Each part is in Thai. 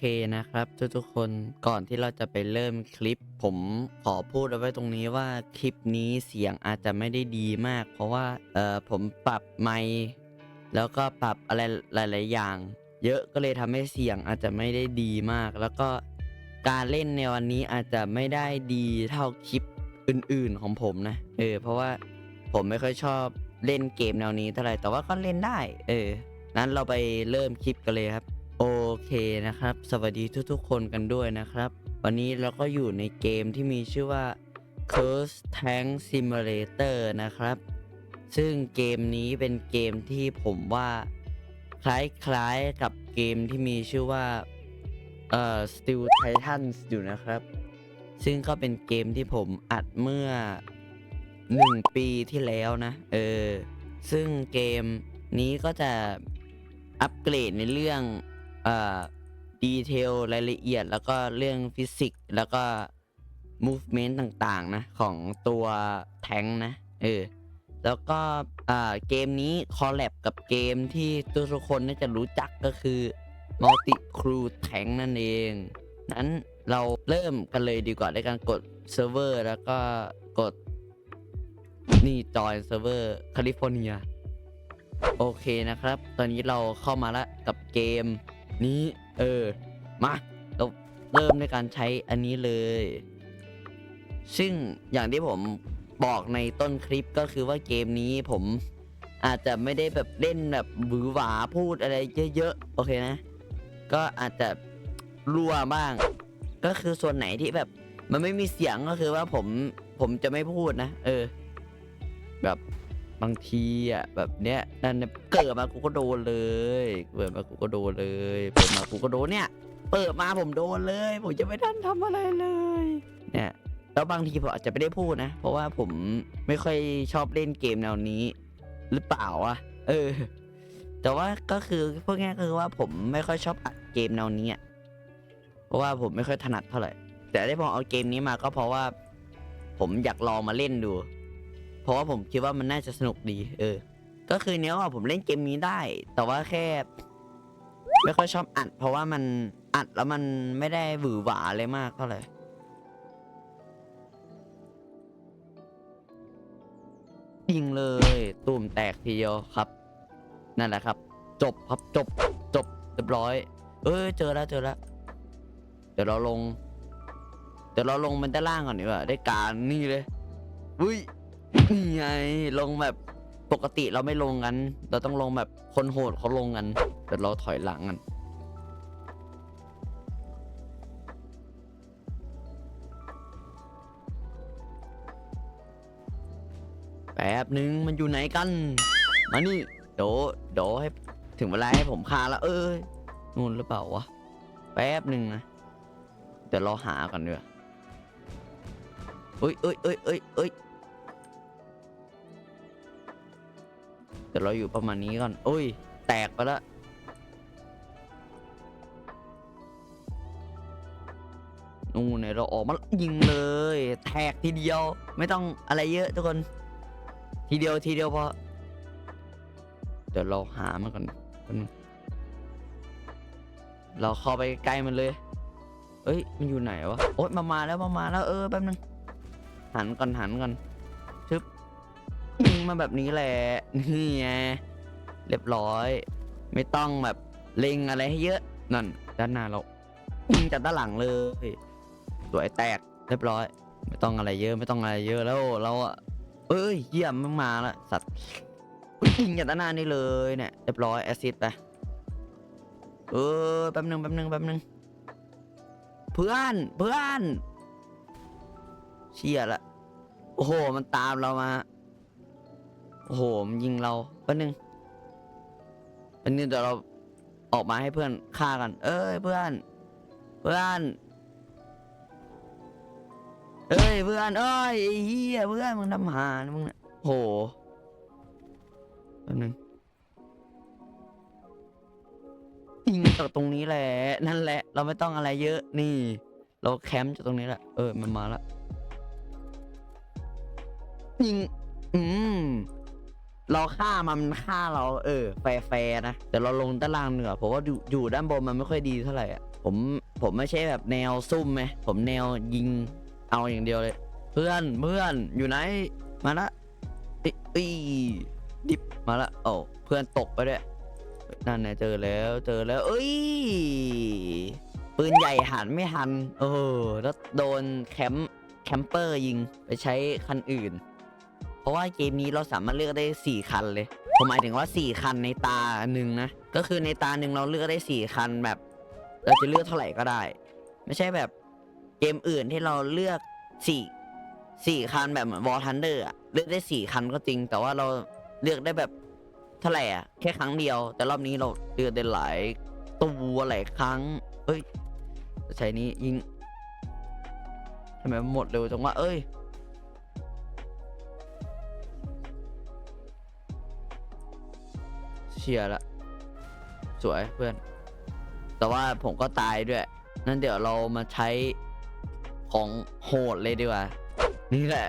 โอเคนะครับทุกๆคนก่อนที่เราจะไปเริ่มคลิป ผมขอพูดเอาไว้ตรงนี้ว่าคลิปนี้เสียงอาจจะไม่ได้ดีมาก เพราะว่าเออผมปรับไมค์แล้วก็ปรับอะไรหลาย ๆ อย่าง เยอะก็เลยทำให้เสียงอาจจะไม่ได้ดีมาก แล้วก็การเล่นในวันนี้อาจจะไม่ได้ดีเท่าคลิปอื่น ๆ ของผมนะเออเพราะว่าผมไม่ค่อยชอบเล่นเกมแนวนี้เท่าไหร่แต่ว่าก็เล่นได้ เออนั้นเราไปเริ่มคลิปกันเลยครับ โอเคนะครับ สวัสดีทุกๆคนกันด้วยนะครับ วันนี้เราก็อยู่ในเกมที่มีชื่อว่า Curse Tank Simulator นะครับ ซึ่งเกมนี้เป็นเกมที่ผมว่าคล้ายๆกับเกมที่มีชื่อว่าเอ่อ Steel Titans อยู่นะครับ ซึ่งก็เป็นเกมที่ผมอัดเมื่อ 1 ปีที่แล้วนะ เออ ซึ่งเกมนี้ก็จะอัปเกรดในเรื่อง อ่อดีเทลรายละเอียด แล้วก็เรื่องฟิสิกส์แล้วก็ movement ต่างๆ นะ ของตัวแทงค์นะ เออ แล้วก็อ่าเกมนี้คอลแลบกับเกมที่ทุกคนน่าจะรู้จักก็คือ Multi Crew Tank นั่นเอง นั้นเราเริ่มกันเลยดีกว่าด้วยการกดเซิร์ฟเวอร์แล้วก็กด นี่จอยเซิร์ฟเวอร์แคลิฟอร์เนีย โอเคนะครับ ตอนนี้เราเข้ามาแล้วกับเกม นี้เออมาเราเริ่มในการใช้อันนี้เลย ซึ่งอย่างที่ผมบอกในต้นคลิปก็คือว่าเกมนี้ผมอาจจะไม่ได้แบบเล่นแบบหวือหวาพูดอะไรเยอะๆโอเคนะ ก็อาจจะรั่วบ้าง ก็คือส่วนไหนที่แบบ มันไม่มีเสียงก็คือว่าผมผมจะไม่พูดนะ เออ แบบ บางทีอะแบบเนี้ยนั่นน่ะเกิดมากูก็โดนเลยเปิดมากูก็โดนเลยเปิดมากูก็โดนเนี่ย เปิดมาผมโดนเลยผมจะไม่ทันทำอะไรเลย เนี่ยแล้วบางทีผมอาจจะไม่ได้พูดนะ เพราะว่าผมไม่ค่อยชอบเล่นเกมแนวนี้ หรือเปล่าอะเออ แต่ว่าก็คือพวกนี้คือว่าผมไม่ค่อยชอบอัดเกมแนวนี้อะเพราะว่าผมไม่ค่อยถนัดเท่าไหร่แต่ที่ผมเอาเกมนี้มาก็เพราะว่า ผมอยากลองมาเล่นดู เพราะว่าผมคิดว่ามันน่าจะสนุกดี เออ ก็คือเนี้ยว่าผมเล่นเกมนี้ได้ แต่ว่าแค่ ไม่ค่อยชอบอัด เพราะว่ามันอัดแล้วมันไม่ได้หวือหวาอะไรมากเท่าไหร่ยิงเลยตุ่มแตกทีเดียวครับ นั่นแหละครับ จบครับจบจบเรียบร้อย เอ้ยเจอแล้วเจอแล้วเดี๋ยวเราลง เดี๋ยวเราลงมันด้านล่างก่อนดีกว่าได้การนี่เลยอุ้ย นี่ไงลงแบบปกติเราไม่ลงกัน เราต้องลงแบบคนโหดเขาลงกันเดี๋ยวเราถอยหลังกันแป๊บนึงมันอยู่ไหนกัน มานี่เดี๋ยวเดี๋ยวให้ถึงเวลาให้ผมคาแล้วเอ้ยนู่นหรือเปล่าวะแป๊บหนึ่งนะเดี๋ยวเราหากันดีกว่าเอ้ยเอ้ยเอ้ยเอ้ยเอ้ย เดี๋ยวเราอยู่ประมาณนี้ก่อนโอ้ย แตกไปแล้วนู่นเนี่ยเราออกมายิงเลย แทกทีเดียว ไม่ต้องอะไรเยอะทุกคน ทีเดียวทีเดียวพอเดี๋ยวเราหามันก่อนเราเข้าไปใกล้มันเลย เอ้ย มันอยู่ไหนวะ โอ๊ยมามาแล้วมามาแล้วเออแป๊บนึงหันก่อนหันก่อน มาแบบนี้แหละ นี่ไง เรียบร้อย ไม่ต้องแบบเล็งอะไรให้เยอะ นั่น ด้านหน้าเรายิงจากด้านหลังเลย สวยแตก เรียบร้อย ไม่ต้องอะไรเยอะ ไม่ต้องอะไรเยอะแล้ว เราอะเอ้ย เยี่ยมมากมาแล้วสัตว์ยยิงจากด้านหน้านี่เลยเนี่ย เรียบร้อย แอซิดไป เออ แป๊บนึงแป๊บนึงแป๊บนึงเพื่อน เพื่อน เชี่ยละ โอ้โห มันตามเรามา โอ้โหมันยิงเราแป๊บนึงแป๊บนึงเดี๋ยวเราออกมาให้เพื่อนฆ่ากัน เอ้ยเพื่อน เพื่อน เอ้ยเพื่อนเอ้ยไอ้เฮียเพื่อนมึงทำหานะมึงเนี่ยโหแป๊บนึงยิงจากตรงนี้แหละนั่นแหละ เราไม่ต้องอะไรเยอะนี่ เราแคมป์จากตรงนี้แหละเออมันมาล้วยิงอืม เราฆ่ามันฆ่าเราเออแฟร์ๆนะแต่เราลงด้านล่างเหนือผมว่าอยู่อยู่ด้านบนมันไม่ค่อยดีเท่าไหร่อะผมผมไม่ใช่แบบแนวซุ่มไหมผมแนวยิงเอาอย่างเดียวเลย เพื่อนเพื่อนอยู่ไหนมาละอิอีดิบมาละโอ้เพื่อนตกไปด้วยนั่นไงเจอแล้วเจอแล้วเอ้ยปืนใหญ่หันไม่หัน เออ แล้วโดนแคมป์แคมเปอร์ยิงไปใช้คันอื่น เพราะว่าเกมนี้เราสามารถเลือกได้ 4 คันเลย ผมหมายถึงว่า 4 คันในตาหนึ่งนะ ก็คือในตาหนึ่งเราเลือกได้ 4 คันแบบ เราจะเลือกเท่าไหร่ก็ได้ ไม่ใช่แบบเกมอื่นที่เราเลือก 4 4 คันแบบเหมือนวอลทันเดอร์เลือกได้ 4 คันก็จริง แต่ว่าเราเลือกได้แบบเท่าไหร่อะแค่ครั้งเดียว แต่รอบนี้เราเลือกได้หลายตัวหลายครั้งเอ้ยใช้นี้ยิงทำไมหมดเร็วจังวะเอ้ย เชียร์ละ สวยเพื่อน แต่ว่าผมก็ตายด้วยนั่นเดี๋ยวเรามาใช้ของโหดเลยดีกว่า นี่แหละ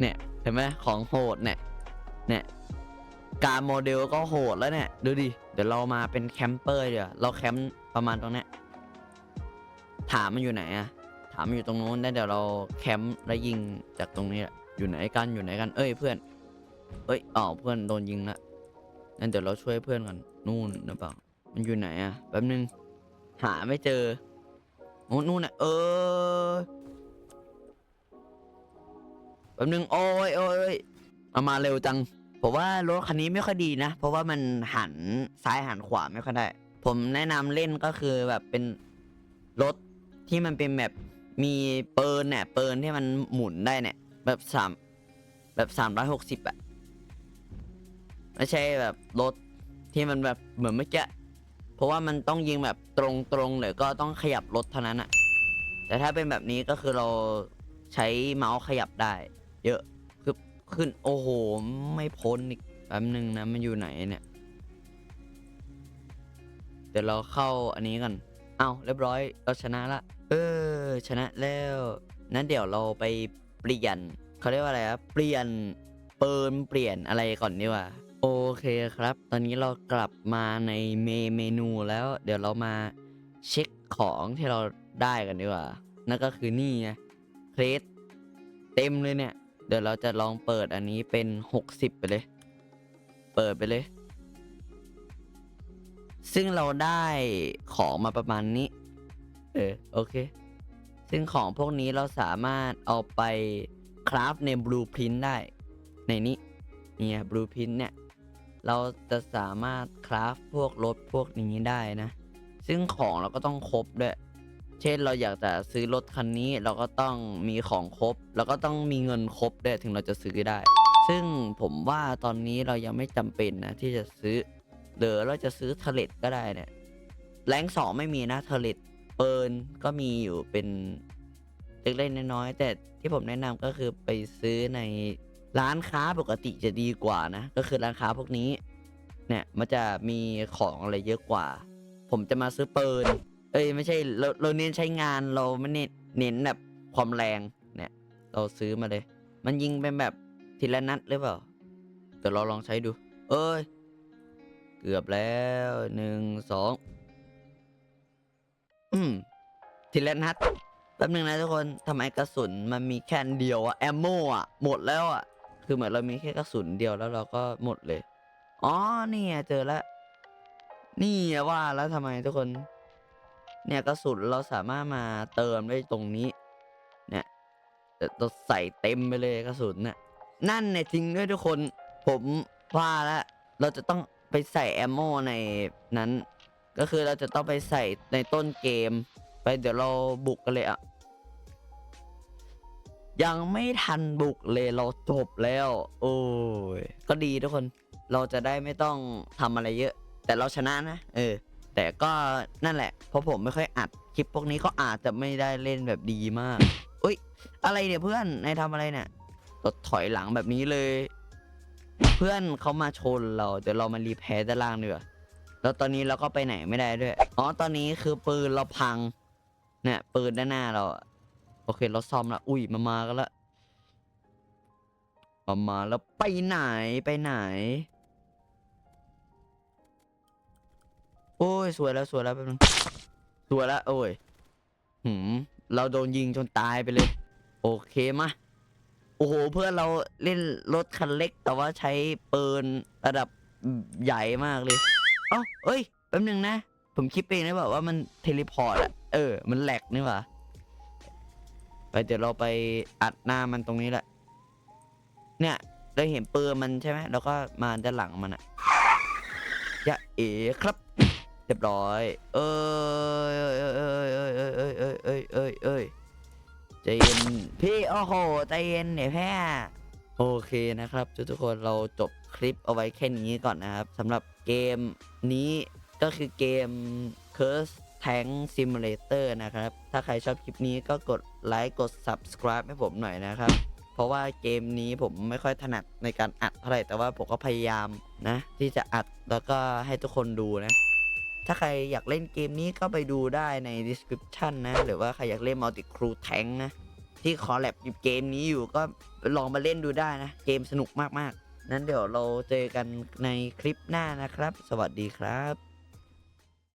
เนี่ยเห็นไหมของโหดเนี่ย เนี่ยการโมเดลก็โหดแล้วเนี่ย ดูดิ เดี๋ยวเรามาเป็นแคมเปอร์เดี๋ยวเราแคมป์ประมาณตรงเนี้ยถามมันอยู่ไหนอะถามมันอยู่ตรงนู้นแล้วเดี๋ยวเราแคมป์แล้วยิงจากตรงนี้แหละอยู่ไหนกันอยู่ไหนกัน เอ้ยเพื่อน เอ้ยอ๋อเพื่อนโดนยิงละ งั้นเดี๋ยวเราช่วยเพื่อนก่อนนู่นนะเปล่ามันอยู่ไหนอะแป๊บนึง หาไม่เจอโอ้นู่นน่ะเออแป๊บนึงโอ้ยโอ้ยโอ้ยเอามาเร็วจังผมว่ารถคันนี้ไม่ค่อยดีนะ เพราะว่ามันหันซ้ายหันขวาไม่ค่อยได้ ผมแนะนำเล่นก็คือแบบเป็นรถที่มันเป็นแบบมีเปิร์นเนี่ยเปิร์นที่มันหมุนได้เนี่ย แบบสามแบบสามร้อยหกสิบอะ ไม่ใช่แบบรถที่มันแบบเหมือนเมื่อกี้เพราะว่ามันต้องยิงแบบตรงๆหรือก็ต้องขยับรถเท่านั้นอะแต่ถ้าเป็นแบบนี้ก็คือเราใช้เมาส์ขยับได้ เยอะคือขึ้นโอ้โห ไม่พ้นอีกแป๊บนึงนะมันอยู่ไหนเนี่ยเดี๋ยวเราเข้าอันนี้กันเอาเรียบร้อยเราชนะละ เออ ชนะแล้วนั้นเดี๋ยวเราไปเปลี่ยนเขาเรียกว่าอะไรครับเปลี่ยนเปินเปลี่ยนอะไรก่อนดีกว่า โอเคครับ ตอนนี้เรากลับมาในเมเมนูแล้ว เดี๋ยวเรามาเช็คของที่เราได้กันดีกว่า นั่นก็คือนี่ไงเครสเต็มเลยเนี่ย เดี๋ยวเราจะลองเปิดอันนี้เป็น 60 ไปเลย เปิดไปเลย ซึ่งเราได้ของมาประมาณนี้ เออ โอเค ซึ่งของพวกนี้เราสามารถเอาไปคราฟในบลูพิ n t ได้ ในนี้ เนี่ยบลูพิ n t เนี่ย เราจะสามารถคราฟพวกรถพวกนี้ได้นะ ซึ่งของเราก็ต้องครบด้วย เช่นเราอยากจะซื้อรถคันนี้เราก็ต้องมีของครบ แล้วก็ต้องมีเงินครบด้วยถึงเราจะซื้อได้ ซึ่งผมว่าตอนนี้เรายังไม่จำเป็นนะที่จะซื้อหรือเราจะซื้อเทเลตก็ได้เนี่ยแรงสองไม่มีนะเทเลตเปิร์นก็มีอยู่เป็นเล็กๆน้อยๆแต่ที่ผมแนะนำก็คือไปซื้อใน ร้านค้าปกติจะดีกว่านะ ก็คือร้านค้าพวกนี้ เนี่ยมันจะมีของอะไรเยอะกว่า ผมจะมาซื้อปิร์นเอ้ยไม่ใช่เราเราเน้นใช้งานเราไม่เน้นเน้นแบบความแรงเนี่ย เราซื้อมาเลย มันยิงเป็นแบบทีละนัดหรือเปล่าเดี๋ยวเราลองใช้ดู เอ้ย เกือบแล้วหนึ่งสองอืมทีละนัดแป๊บนึงนะทุกคนทำไมกระสุนมันมีแค่นเดียวอะแอมโมอะหมดแล้วอะ คือเหมือนเรามีแค่กระสุนเดียวแล้วเราก็หมดเลย อ๋อนี่เจอแล้วนี่ว่าแล้วทำไมทุกคน เนี่ยกระสุนเราสามารถมาเติมได้ตรงนี้ เนี่ยแต่เราใส่เต็มไปเลยกระสุนน่ะนั่นเนี่ยจริงด้วยทุกคน ผมว่าแล้วเราจะต้องไปใส่แอมโมในนั้น ก็คือเราจะต้องไปใส่ในต้นเกม ไปเดี๋ยวเราบุกกันเลยอะ ยังไม่ทันบุกเลยเราจบแล้ว โอ้ยก็ดีทุกคนเราจะได้ไม่ต้องทำอะไรเยอะ แต่เราชนะนะ เออ แต่ก็นั่นแหละ เพราะผมไม่ค่อยอัดคลิปพวกนี้ก็อาจจะไม่ได้เล่นแบบดีมากอุ้ย อะไรเนี่ยเพื่อนนายทำอะไรเนี่ยรถถอยหลังแบบนี้เลย เพื่อนเขามาชนเราเดี๋ยวเรามารีแพร์ด้านล่างดีกว่าแล้วตอนนี้เราก็ไปไหนไม่ได้ด้วย อ๋อ ตอนนี้คือปืนเราพัง เนี่ย ปืนด้านหน้าเรา โอเครถซ่อมละอุ้ยมามากันละมามาแล้วไปไหนไปไหน โอ้ยสวยแล้วสวยแล้วแป๊บนึงสวยแล้วโอ้ยหืมเราโดนยิงจนตายไปเลย โอเคมะโอ้โหเพื่อนเราเล่นรถคันเล็ก แต่ว่าใช้ปืนระดับใหญ่มากเลยเอ้าเอ้ยแป๊บนึงนะ ผมคิดเองนะแบบว่ามันเทเลพอร์ตอะเออ มันแหลกนี่หว่า ไปเดี๋ยวเราไปอัดหน้ามันตรงนี้แหละ เนี่ยเราเห็นปืนมันใช่ไหมแล้วก็มาด้านหลังมันอะยะเอ๋ครับ เรียบร้อยเอ้ยเอ้ยเอ้ยเอ้ยเอ้ยเอ้ยเอ้ยเอ้ยเอ้ยเอ้ยใจเย็นพี่โอ้โหใจเย็นเนี่ยแพ้โอเคนะครับ ทุกทุกคนเราจบคลิปเอาไว้แค่นี้ก่อนนะครับสำหรับเกมนี้ก็คือเกม Curse Tank Simulator นะครับ ถ้าใครชอบคลิปนี้ก็กดไลค์กด subscribe ให้ผมหน่อยนะครับ เพราะว่าเกมนี้ผมไม่ค่อยถนัดในการอัดเท่าไหร่แต่ว่าผมก็พยายามนะ ที่จะอัดแล้วก็ให้ทุกคนดูนะ ถ้าใครอยากเล่นเกมนี้ก็ไปดูได้ใน description นะ หรือว่าใครอยากเล่น multi crew tank นะ ที่คอแลบอยู่เกมนี้อยู่ก็ลองมาเล่นดูได้นะ เกมสนุกมากๆ นั้นเดี๋ยวเราเจอกันในคลิปหน้านะครับ สวัสดีครับ